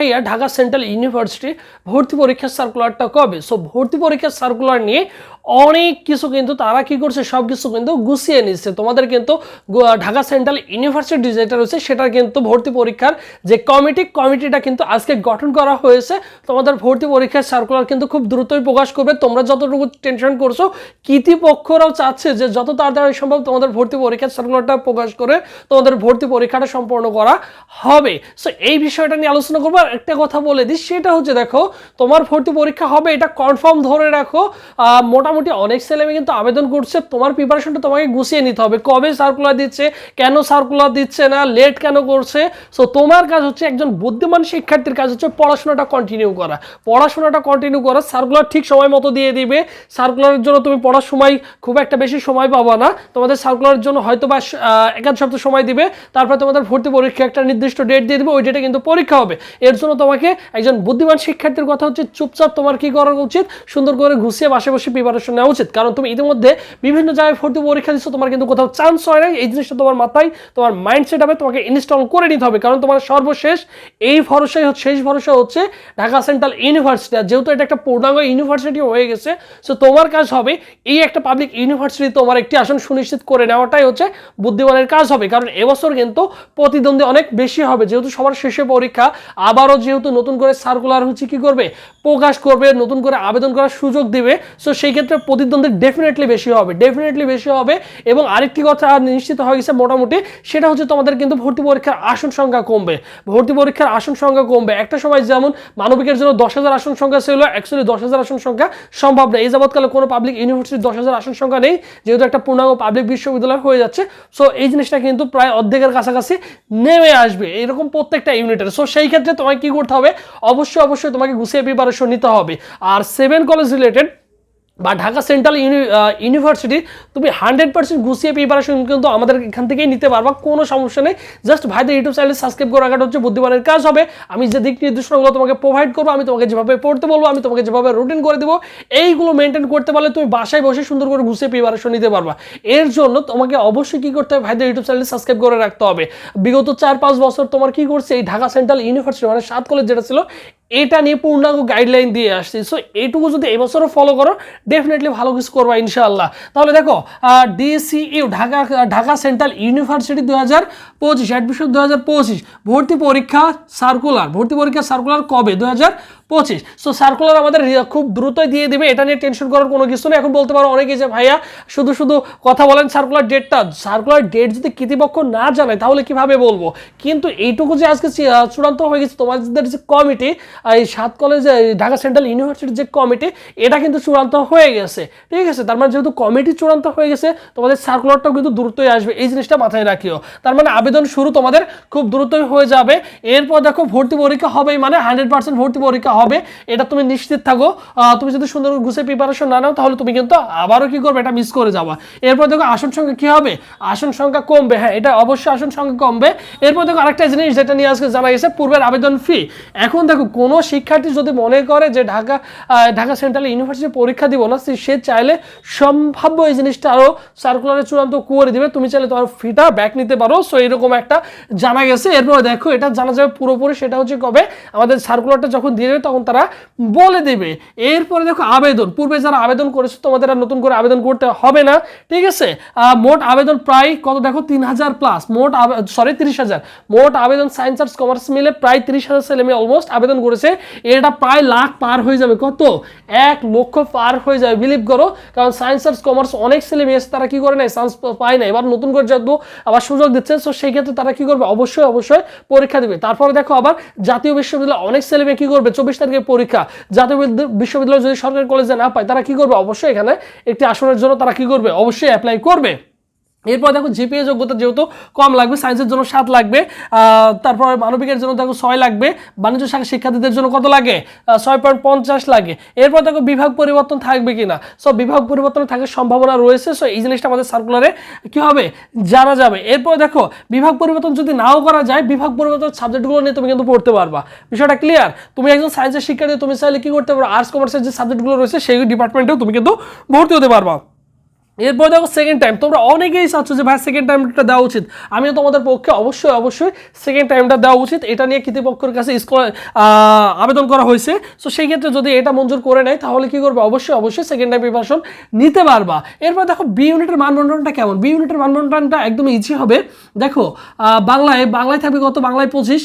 ভাইয়া Dhaka central university ভর্তি পরীক্ষার সার্কুলারটা কবে? সো ভর্তি পরীক্ষার সার্কুলার নিয়ে অনেক কিছু কিন্তু তারা কি করছে? সব কিছু কিন্তু গুছিয়ে নিচ্ছে। তোমাদের কিন্তু ঢাকা সেন্ট্রাল ইউনিভার্সিটি যেটা রয়েছে, সেটার কিন্তু ভর্তি পরীক্ষার যে কমিটি কমিটিটা কিন্তু আজকে গঠন করা হয়েছে। তোমাদের ভর্তি পরীক্ষার সার্কুলার কিন্তু খুব দ্রুতই প্রকাশ করবে। তোমরা যতটুকু টেনশন করছ, কৃতিপক্ষরাও চাচ্ছে যে যত তাড়াতাড়ি সম্ভব তোমাদের ভর্তি পরীক্ষার সার্কুলারটা প্রকাশ করে তোমাদের ভর্তি পরীক্ষাটা সম্পন্ন করা হবে। সো এই বিষয়টা নিয়ে আলোচনা করব। আর একটা কথা বলে দিই সেটা হচ্ছে দেখো তোমার ভর্তি পরীক্ষা হবে এটা কনফার্ম ধরে রাখো। মোটামুটি অনেক ছেলে মেয়ে কিন্তু আবেদন করছে তোমার প্রিপারেশনটা তোমাকে গুছিয়ে নিতে হবে। কবে সার্কুলার দিচ্ছে কেন সার্কুলার দিচ্ছে না লেট কেন করছে? সো তোমার কাজ হচ্ছে একজন বুদ্ধিমান শিক্ষার্থীর কাজ হচ্ছে পড়াশোনাটা কন্টিনিউ করা। পড়াশোনাটা কন্টিনিউ করা সার্কুলার ঠিক সময় মতো দিয়ে দিবে। সার্কুলারের জন্য তুমি পড়ার সময় খুব একটা বেশি সময় পাবা না। তোমাদের সার্কুলারের জন্য হয়তো বা আহ, এক সপ্তাহ সময় দিবে। তারপর তোমাদের ভর্তি পরীক্ষা একটা নির্দিষ্ট ডেট দিয়ে দিবে ওই ডেটে কিন্তু পরীক্ষা হবে। এর জন্য তোমাকে, একজন বুদ্ধিমান শিক্ষার্থীর কথা হচ্ছে, চুপচাপ তোমার কি করা উচিত? সুন্দর করে ঘুষিয়ে বাসে বসে প্রিপারেশন নেওয়া উচিত। কারণ তুমি ইতিমধ্যে বিভিন্ন জায়গায় ভর্তি পরীক্ষা দিচ্ছ তোমার কিন্তু কোথাও চান্স হয় না এই জিনিসটা তোমার মাথায়, তোমার মাইন্ড সেট হবে তোমাকে ইনস্টল করে নিতে হবে। কারণ তোমার সর্বশেষ এই ভরসাই হচ্ছে, শেষ ভরসা হচ্ছে ঢাকা সেন্ট্রাল ইউনিভার্সিটি আর যেহেতু এটা একটা পূর্ণাঙ্গ ইউনিভার্সিটি হয়ে গেছে সো তোমার কাজ হবে এই একটা পাবলিক ইউনিভার্সিটি তোমার একটি আসন সুনিশ্চিত করে নেওয়াটাই হচ্ছে বুদ্ধিমানের কাজ হবে। কারণ এবছর কিন্তু প্রতিদ্বন্দ্বী অনেক বেশি হবে। যেহেতু সবার শেষে পরীক্ষা আবারও যেহেতু নতুন করে সার্কুলার হচ্ছে, কি করবে? প্রকাশ করবে, নতুন করে আবেদন করার সুযোগ দিবে। সো সেই ক্ষেত্রে প্রতিদ্বন্দ্বী ডেফিনেটলি বেশি হবে ডেফিনেটলি বেশি হবে। এবং আরেকটি কথা নিশ্চিত হয়ে গেছে মোটামুটি, সেটা হচ্ছে তোমাদের কিন্তু ভর্তি পরীক্ষার আসন সংখ্যা কমবে। ভর্তি পরীক্ষার আসন সংখ্যা কমবে। একটা সময় যেমন মানবিকের জন্য দশ হাজার আসন সংখ্যা ছিল অ্যাকচুয়ালি দশ হাজার আসন সংখ্যা সম্ভব না। এই যাবৎকালে কোনো পাবলিক ইউনিভার্সিটির দশ হাজার আসন সংখ্যা নেই, যেহেতু একটা পূর্ণাঙ্গ পাবলিক বিশ্ববিদ্যালয় হয়ে যাচ্ছে। সো এই জিনিসটা কিন্তু প্রায় অর্ধেকের কাছাকাছি নেমে আসবে, এরকম প্রত্যেকটা ইউনিটের সো সেই ক্ষেত্রে তোমাকে কি করতে হবে? অবশ্যই অবশ্যই তোমাকে গুছিয়ে প্রিপারেশন নিতে হবে। আর সেভেন কলেজ রিলেটেড বা ঢাকা সেন্ট্রাল ইউনিভার্সিটি, তুমি হান্ড্রেড পার্সেন্ট গুছিয়ে প্রিপারেশন কিন্তু আমাদের এখান থেকেই নিতে পারবা, কোনো সমস্যা নেই। জাস্ট ভাইদের ইউটিউব চ্যানেল সাবস্ক্রাইব করে রাখাটা হচ্ছে বুদ্ধিমানের কাজ হবে। আমি যে দিক নির্দেশনাগুলো তোমাকে প্রোভাইড করব, আমি তোমাকে যেভাবে পড়তে বলব, আমি তোমাকে যেভাবে রুটিন করে দেবো, এইগুলো মেনটেন করতে পারলে তুমি বাসায় বসে সুন্দর করে গুছিয়ে প্রিপারেশন নিতে পারবা। এর জন্য তোমাকে অবশ্যই কী করতে হবে, ভাইদের ইউটিউব চ্যানেল সাবস্ক্রাইব করে রাখতে হবে। বিগত চার পাঁচ বছর তোমার কি করছে, এই ঢাকা সেন্ট্রাল ইউনিভার্সিটি মানে সাত কলেজ যেটা ছিল এটা নিয়ে পূর্ণাঙ্গ গাইডলাইন দিয়ে আসছি। সো এইটুকু যদি এবছরও ফলো করো ডেফিনেটলি ভালো কিছু করবা ইনশাআল্লাহ। তাহলে দেখো DCU Dhaka Dhaka central university দু হাজার পঁচিশ অ্যাডমিশন দু হাজার পঁচিশ, ভর্তি পরীক্ষা সার্কুলার ভর্তি পরীক্ষা সার্কুলার কবে? দু হাজার পঁচিশ। সো সার্কুলার আমাদের খুব দ্রুতই দিয়ে দেবে, এটা নিয়ে টেনশন করার কোনো কিছু নেই। এখন বলতে পারো অনেকেই যে, ভাইয়া, শুধু শুধু কথা বলেন সার্কুলার ডেটটা সার্কুলার ডেট যদি কৃতিপক্ষ না জানায়, তাহলে কীভাবে বলব? কিন্তু এইটুকু যে আজকে চূড়ান্ত হয়ে গেছে তোমাদের যে কমিটি এই সাত কলেজে ঢাকা সেন্ট্রাল ইউনিভার্সিটির যে কমিটি এটা কিন্তু চূড়ান্ত হয়ে গেছে। ঠিক আছে? তার মানে যেহেতু কমিটি চূড়ান্ত হয়ে গেছে, তোমাদের সার্কুলারটাও কিন্তু দ্রুতই আসবে। এই জিনিসটা মাথায় রাখিও। তার মানে আবেদন শুরু তোমাদের খুব দ্রুতই হয়ে যাবে। এরপর দেখো, ভর্তি পরীক্ষা হবেই মানে হান্ড্রেড পার্সেন্ট ভর্তি পরীক্ষা হবে। এটা তুমি নিশ্চিত থাকো। তুমি যদি সুন্দর গুছিয়ে প্রিপারেশন না নাও, তাহলে তুমি কিন্তু আবারও কি করবে? এটা মিস করে যাবা। এরপর দেখো, আসন সংখ্যা কি হবে? আসন সংখ্যা কমবে। হ্যাঁ এটা অবশ্যই আসন সংখ্যা কমবে। এরপর দেখো, আরেকটা জিনিস যেটা নিয়ে আজকে জানা গেছে, পূর্বের আবেদন ফি এখন দেখো, কোনো শিক্ষার্থী যদি মনে করে যে ঢাকা ঢাকা সেন্ট্রাল ইউনিভার্সিটি পরীক্ষা দিব না, সে চাইলে সম্ভাব্য এই জিনিসটা আরও সার্কুলারে চূড়ান্ত করে দিবে। তুমি চাইলে তোমার ফিটা ব্যাক নিতে পারো। সো এরকম একটা জানা গেছে। এরপর দেখো, এটা জানা যাবে পুরোপুরি। সেটা হচ্ছে কবে? আমাদের সার্কুলারটা যখন দিয়ে দেবে, তখন তারা বলে দেবে। এরপরে দেখো, আবেদন। পূর্বে যারা আবেদন করেছে, তোমাদের আর নতুন করে আবেদন করতে হবে না। ঠিক আছে? মোট আবেদন প্রায় কত? দেখো, তিন হাজার প্লাস মোট সরি তিরিশ হাজার। মোট আবেদন সায়েন্স আর্টস কমার্স মিলে প্রায় তিরিশ হাজার ছেলে মেয়ে অলমোস্ট আবেদন করেছে। এটা প্রায় লাখ পার হয়ে যাবে। কত? এক লক্ষ পার হয়ে যাবে। বিলিভ করো, কারণ সায়েন্স আর্টস কমার্স অনেক ছেলে মেয়েছে তারা কি করে নাই? চান্স পায় না এবার নতুন করে যেহেতু আবার সুযোগ দিচ্ছে সো সেই ক্ষেত্রে তারা কি করবে? অবশ্যই অবশ্যই পরীক্ষা দেবে। তারপরে দেখো আবার জাতীয় বিশ্ববিদ্যালয় অনেক ছেলে মেয়ে কি করবে? চব্বিশ তারিখে পরীক্ষা। জাতীয় বিদ্যা- বিশ্ববিদ্যালয় যদি সরকারি কলেজে না পায়, তারা কি করবে? অবশ্যই এখানে একটি আসনের জন্য তারা কি করবে? অবশ্যই অ্যাপ্লাই করবে। এরপর দেখো জিপিএ যোগ্যতা যেহেতু কম লাগবে সায়েন্সের জন্য সাত লাগবে তারপর মানবিকের জন্য দেখো ছয় লাগবে, বাণিজ্য শাখা শিক্ষার্থীদের জন্য কত লাগে? ছয় পয়েন্ট পঞ্চাশ লাগে। এরপর দেখো বিভাগ পরিবর্তন থাকবে কিনা? সো বিভাগ পরিবর্তন থাকার সম্ভাবনা রয়েছে সো এই জিনিসটা আমাদের সার্কুলারে কি হবে? জানা যাবে। এরপর দেখো, বিভাগ পরিবর্তন যদি নাও করা যায়, বিভাগ পরিবর্তন সাবজেক্টগুলো নিয়ে তুমি কিন্তু পড়তে পারবা। বিষয়টা ক্লিয়ার তুমি একজন সায়েন্সের শিক্ষার্থী, তুমি চাইলে কি করতে পারো? আর্টস কমার্সের যে সাবজেক্টগুলো রয়েছে, সেই ডিপার্টমেন্টেও তুমি কিন্তু ভর্তি হতে পারবা। এরপর দেখো সেকেন্ড টাইম তোমরা অনেকেই চাচ্ছ যে, ভাই সেকেন্ড টাইমটা দেওয়া উচিত। আমিও তোমাদের পক্ষে অবশ্যই অবশ্যই সেকেন্ড টাইমটা দেওয়া উচিত। এটা নিয়ে কৃতিপক্ষের কাছে আবেদন করা হয়েছে। সো সেই ক্ষেত্রে যদি এটা মঞ্জুর করে নেয়, তাহলে কি করবে? অবশ্যই অবশ্যই সেকেন্ড টাইম প্রিপারেশন নিতে পারবা। এরপর দেখো বি ইউনিটের মানবন্টনটা কেমন? বি ইউনিটের মানবন্টনটা একদম ইজি হবে। দেখো বাংলায় বাংলায় থাকবে কত? বাংলায় পঁচিশ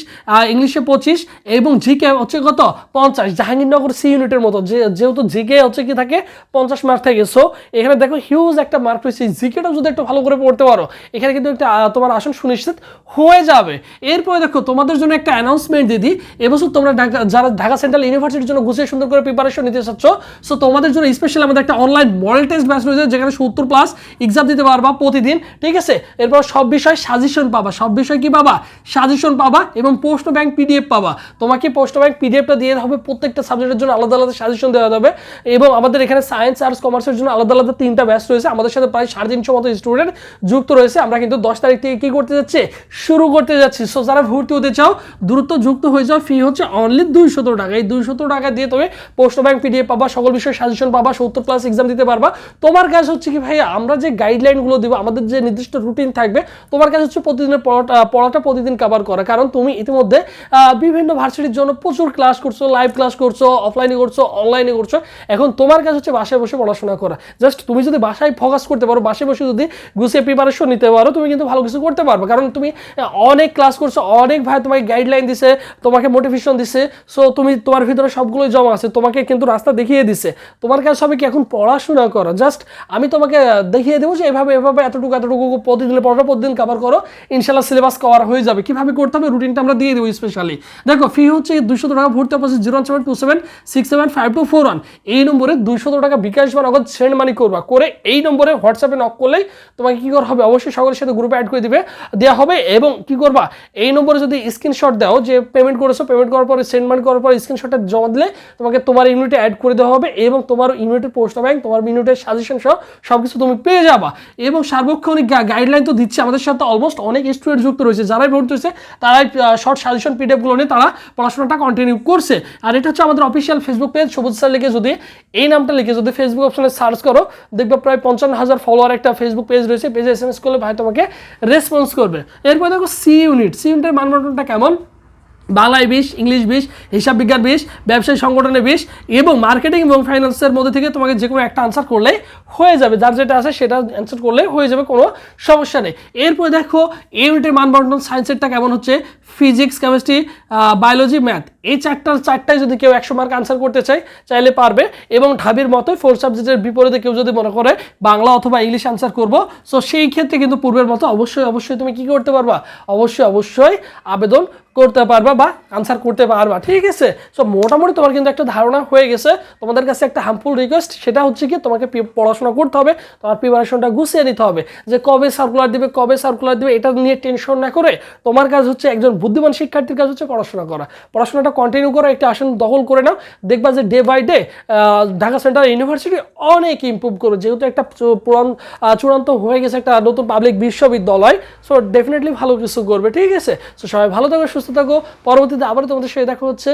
ইংলিশে পঁচিশ এবং জিকে হচ্ছে কত? পঞ্চাশ। জাহাঙ্গীরনগর সি ইউনিটের মতো। যেহেতু জিকে হচ্ছে কি থাকে? পঞ্চাশ মার্ক থাকে। সো এখানে দেখো হিউজ একটা মার্ক রয়েছে জিকেটা যদি একটু ভালো করে পড়তে পারো, এখানে কিন্তু একটা তোমার আসন সুনিশ্চিত হয়ে যাবে। এরপরে দেখো, তোমাদের জন্য একটা অ্যানাউন্সমেন্ট দিদি এবছর তোমরা ঢাকা, যারা ঢাকা সেন্ট্রাল ইউনিভার্সিটির জন্য গুছিয়ে সুন্দর করে প্রিপারেশন নিতে চাচ্ছ সো তোমাদের জন্য স্পেশাল আমাদের একটা অনলাইন মডেল টেস্ট ব্যাচ রয়েছে, যেখানে সত্তর প্লাস এক্সাম দিতে পারবা প্রতিদিন, ঠিক আছে? এরপর সব বিষয় সাজেশন পাবা। সব বিষয় কি পাবা? সাজেশন পাবা এবং পোস্ট ব্যাংক পিডিএফ পাবা। তোমাকে পোস্ট ব্যাংক পিডিএফটা দিয়ে হবে, প্রত্যেকটা সাবজেক্টের জন্য আলাদা আলাদা সাজেশন দেওয়া যাবে এবং আমাদের এখানে সায়েন্স আর্টস কমার্সের জন্য আলাদা আলাদা তিনটা ব্যাচ রয়েছে। আমাদের সাথে প্রায় সাড়ে তিনশো মতো স্টুডেন্ট যুক্ত রয়েছে। আমরা কিন্তু দশ তারিখ থেকে কি করতে যাচ্ছি? শুরু করতে যাচ্ছি। সো যারা ভর্তি হতে চাও, দ্রুত যুক্ত হয়ে যাও। ফি হচ্ছে অনলি দুইশত টাকা। এই দুইশত টাকা দিয়ে তুমি পোস্ট ব্যাংক পিডিএফ পাবা, সকল বিষয়ে সাজেশন পাবা, সত্তর প্লাস এক্সাম দিতে পারবা। তোমার কাজ হচ্ছে কি ভাই আমরা যে গাইডলাইনগুলো দিব, আমাদের যে নির্দিষ্ট রুটিন থাকবে, তোমার কাজ হচ্ছে প্রতিদিনের পড়াটা পড়াটা প্রতিদিন কভার করা। কারণ তুমি ইতিমধ্যে বিভিন্ন ভার্সিটির জন্য প্রচুর ক্লাস করছ লাইভ ক্লাস করছ অফলাইনে করছ অনলাইনে করছ। এখন তোমার কাজ হচ্ছে বাসায় বসে পড়াশোনা করা। জাস্ট তুমি যদি বাসায় ফোকাস করতে পারো বাসে বসে যদি গুছিয়ে প্রিপারেশন নিতে পারো, তুমি কিন্তু ভালো কিছু করতে পারবে। কারণ তুমি অনেক ক্লাস করছ, অনেক ভাই তোমাকে গাইডলাইন দিছে, তোমাকে মোটিভেশন দিছে সো তুমি তোমার ভিতরে সবগুলোই জমা আছে, তোমাকে কিন্তু রাস্তা দেখিয়ে দিছে। তোমার কাছে হবে কি এখন পড়াশোনা করো। জাস্ট আমি তোমাকে দেখিয়ে দেবো যে এভাবে এভাবে এতটুকু এতটুকু প্রতিদিনের পড়াটা প্রতিদিন কভার করো, ইনশাল্লাহ সিলেবাস কভার হয়ে যাবে। কীভাবে করতে হবে? রুটিনটা আমরা দিয়ে দেবো স্পেশালি দেখো ফি হচ্ছে দুশো টাকা, ভর্তি opposite zero seven two seven six seven five two four one এই নম্বরে দুইশো টাকা বিকাশ বা নগদ সেন্ড মানি করবা। করে এই নম্বরে হোয়াটসঅ্যাপে নক করলেই তোমাকে কি করা হবে? অবশ্যই সকলের সাথে গ্রুপে অ্যাড করে দিবে দেওয়া হবে এবং কি করবা? এই নম্বরে যদি স্ক্রিনশট দাও যে পেমেন্ট করেছ পেমেন্ট করার পরে সেন্ড মানি করার পরে স্ক্রিনশটটা জমা দিলে তোমাকে তোমার ইউনিটে অ্যাড করে দেওয়া হবে এবং তোমার ইউনিটের পোস্ট ব্যাংক তোমার ইউনিটের সাজেশন সহ সব কিছু তুমি পেয়ে যাবা। এবং সার্বক্ষণিক গাইডলাইন তো দিচ্ছে, আমাদের সাথে অলমোস্ট অনেক স্টুডেন্ট যুক্ত রয়েছে। যারাই ভর্তি হয়েছে, তারাই শর্ট সাজেশন পিডিএফগুলো নিয়ে তারা পড়াশোনাটা কন্টিনিউ করছে। আর এটা হচ্ছে আমাদের official Facebook page Sabuj sir লিখে যদি এই নামটা লিখে যদি ফেসবুক অপশনে সার্চ করো, দেখবে প্রায় পঞ্চান্ন হাজার ফলোয়ার একটা ফেসবুক পেজ রয়েছে পেজে এস এম এস করলে ভাই তোমাকে রেসপন্স করবে। এরপর দেখো সি ইউনিট সি ইউনিটের মানদণ্ডটা কেমন? বাংলায় বিশ ইংলিশ বিশ হিসাব বিজ্ঞান বিশ ব্যবসায়ী সংগঠনে বিশ এবং মার্কেটিং এবং ফাইন্যান্সের মধ্যে থেকে তোমাকে যে কোনো একটা আনসার করলে হয়ে যাবে। যার যেটা আছে সেটা অ্যান্সার করলে হয়ে যাবে, কোনো সমস্যা নেই। এরপরে দেখো এই ইউনিটের মানবন্টন সায়েন্সেরটা কেমন হচ্ছে? ফিজিক্স কেমিস্ট্রি বায়োলজি ম্যাথ এই চারটার, চারটায় যদি কেউ একশো মার্ক আনসার করতে চায়, চাইলে পারবে এবং ঢাবির মতোই ফোর সাবজেক্টের বিপরীতে কেউ যদি মনে করে বাংলা অথবা ইংলিশ আনসার করব সো সেই ক্ষেত্রে কিন্তু পূর্বের মতো অবশ্যই অবশ্যই তুমি কি করতে পারবা? অবশ্যই অবশ্যই আবেদন করতে পারবা বা আনসার করতে পারবা, ঠিক আছে? সো মোটামুটি তোমার কিন্তু একটা ধারণা হয়ে গেছে। তোমাদের কাছে একটা হার্মফুল রিকোয়েস্ট সেটা হচ্ছে কি, তোমাকে পড়াশোনা করতে হবে, তোমার প্রিপারেশনটা গুছিয়ে নিতে হবে। যে কবে সার্কুলার দিবে, কবে সার্কুলার দিবে, এটা নিয়ে টেনশন না করে তোমার কাজ হচ্ছে একজন বুদ্ধিমান শিক্ষার্থীর কাজ হচ্ছে পড়াশোনা করা। পড়াশোনাটা কন্টিনিউ করো একটা আসন দখল করে নাও। দেখবা যে day by day Dhaka central university অনেক ইমপ্রুভ করবে। যেহেতু একটা চূড়ান্ত হয়ে গেছে একটা নতুন পাবলিক বিশ্ববিদ্যালয় সো ডেফিনেটলি ভালো কিছু করবে, ঠিক আছে? সো সবাই ভালো থাকো সুস্থ থাকো পরবর্তীতে আবার তোমাদের সাথে দেখা হচ্ছে।